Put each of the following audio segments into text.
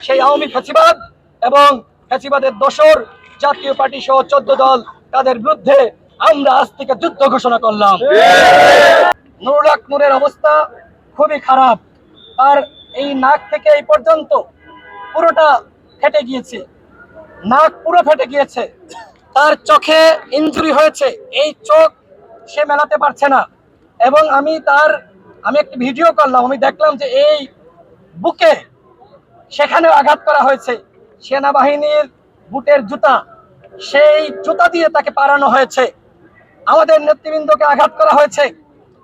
সেই আওয়ামী ফ্যাসিবাদ এবং ফ্যাসিবাদের দোসর জাতীয় পার্টি সহ চোদ্দ দল, তাদের বিরুদ্ধে আমরা আজ থেকে যুদ্ধ ঘোষণা করলাম। নুরুল হক নূরের অবস্থা খুবই খারাপ। আর এই নাক থেকে এই পর্যন্ত পুরোটা ফেটে গিয়েছে। নাক পুরো ফেটে গিয়েছে। তার চোখে ইনজুরি হয়েছে। এই চোখ সে মেলাতে পারছে না। এবং আমি তার, আমি একটি ভিডিও করলাম। আমি দেখলাম যে এই বুকে সেখানে আঘাত করা হয়েছে। সেনাবাহিনীর বুটের জুতা, সেই জুতা দিয়ে তাকে পারানো হয়েছে। আমাদের নেতৃবৃন্দকে আঘাত করা হয়েছে।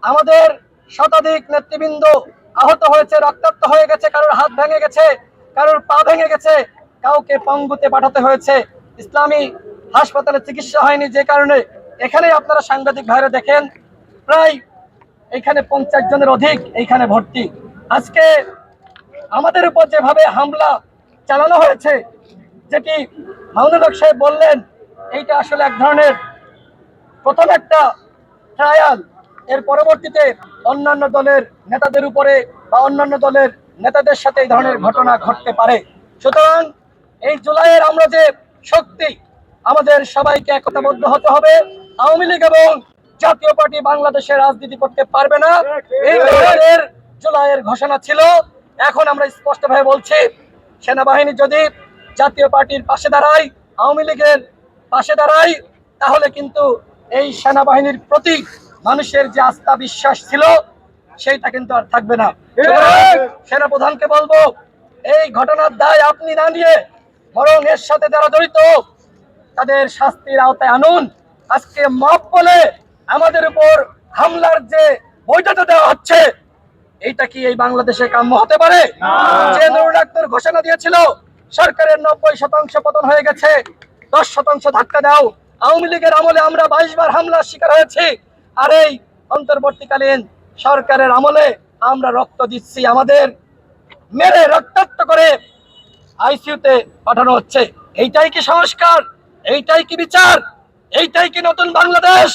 আমাদের শতাধিক নেতৃবৃন্দ আহত হয়েছে, রক্তাক্ত হয়ে গেছে, কারোর হাত ভেঙে গেছে, কারোর পা ভেঙে গেছে। কাউকে পঙ্গুতে পাঠাতে হয়েছে। ইসলামী হাসপাতালে চিকিৎসা হয়নি যে কারণে। এখানে আপনারা সাংবাদিক ভাইরা দেখেন, প্রায় এখানে পঞ্চাশ জনের অধিক এইখানে ভর্তি। আজকে আমাদের উপর যেভাবে হামলা চালানো হয়েছে, যেটি মাহমুদুল হক সাহেব বললেন, এইটা আসলে এক ধরনের প্রথম একটা ট্রায়াল এর পরবর্তীতে অন্যান্য দলের নেতাদের উপরে বা অন্যান্য দলের নেতাদের সাথে এই ধরনের ঘটনা ঘটতে পারে। সুতরাং এই জুলাইয়ের আমরা যে শক্তি, আমাদের সবাইকে একতাবদ্ধ হতে হবে। আওয়ামী লীগ এবং জাতীয় পার্টি বাংলাদেশে রাজনীতি করতে পারবে না। এই জুলাইয়ের ঘোষণা ছিল। এখন আমরা স্পষ্টভাবে বলছি, সেনাবাহিনী যদি জাতীয় পার্টির পাশে দাঁড়ায়, আওয়ামী লীগের পাশে দাঁড়ায়, তাহলে কিন্তু এই সেনাবাহিনীর প্রতি মানুষের যে আস্থা বিশ্বাস ছিল, সেইটা কিন্তু আর থাকবে না। সেনা প্রধানকে বলব, এই ঘটনার দায় আপনি না নিয়ে বরং এর সাথে যারা জড়িত, তাদের শাস্তির আওতায় আনুন। আজকে মব বলে আমাদের উপর হামলার যে বৈধতা দেওয়া হচ্ছে এইটা কি এই বাংলাদেশে কাম্য হতে পারে? যে ডাক্তার ঘোষণা দিয়েছিল সরকারের নব্বই শতাংশ পতন হয়ে গেছে। দশ শতাংশ ধাক্কা দাও। আওয়ামী লীগের আমলে আমরা বাইশ বার হামলার শিকার হয়েছি। আর এই অন্তর্বর্তীকালীন সরকারের আমলে আমরা রক্ত দিচ্ছি আমাদের। মেরে রক্তাক্ত করে আইসিইউতে পাঠানো হচ্ছে। এইটাই কি সংস্কার? এইটাই কি বিচার? এইটাই কি নতুন বাংলাদেশ?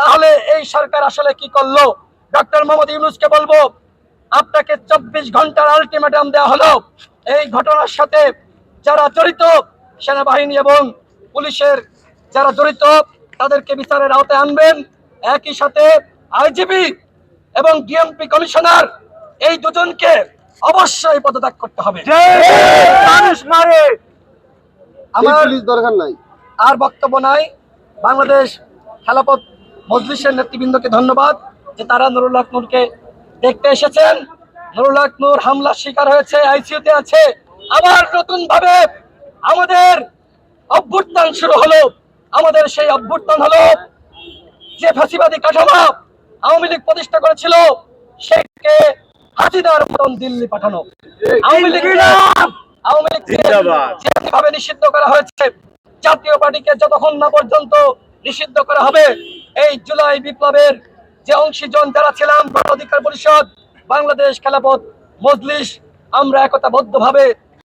তাহলে এই সরকার আসলে কি করল? ডক্টর মোহাম্মদ ইউনুসকে বলব আপনাকে চব্বিশ ঘণ্টার আলটিমেটাম দেওয়া হলো। এই ঘটনার সাথে যারা জড়িত সেনাবাহিনী এবং পুলিশের যারা জড়িত তাদেরকে বিচারের আওতায় আনবেন। একই সাথে আইজিবি এবং ডিএমপি কমিশনার এই দুজনকে অবশ্যই পদত্যাগ করতে হবে। আমার দরকার নাই। আর বক্তব্য নাই। বাংলাদেশ খেলাপথ মজলিসের নেতৃবৃন্দকে ধন্যবাদ যে তারা নুরুল হক নূরকে দেখতে এসেছেন? নুরুল নূর হামলার শিকার হয়েছে আইসিইউতে আছে। আবার নতুন ভাবে আমাদের অভ্যুত্থান শুরু হলো। আমাদের সেই অভ্যুত্থান হলো যে ফাঁসিবাদী কাঠামো আওয়ামী লীগ প্রতিষ্ঠা করেছিল সেকে হাসিনার মতন দিল্লি পাঠানো। আওয়ামী লীগ আওয়ামী লীগ যেভাবে নিষিদ্ধ করা হয়েছে জাতীয় পার্টিকে যতক্ষণ না পর্যন্ত নিষিদ্ধ করা হবে এই জুলাই বিপ্লবের যে অংশীজন যারা ছিলাম অধিকার পরিষদ বাংলাদেশ খেলাপথ মজলিস আমরা একতাবদ্ধ ভাবে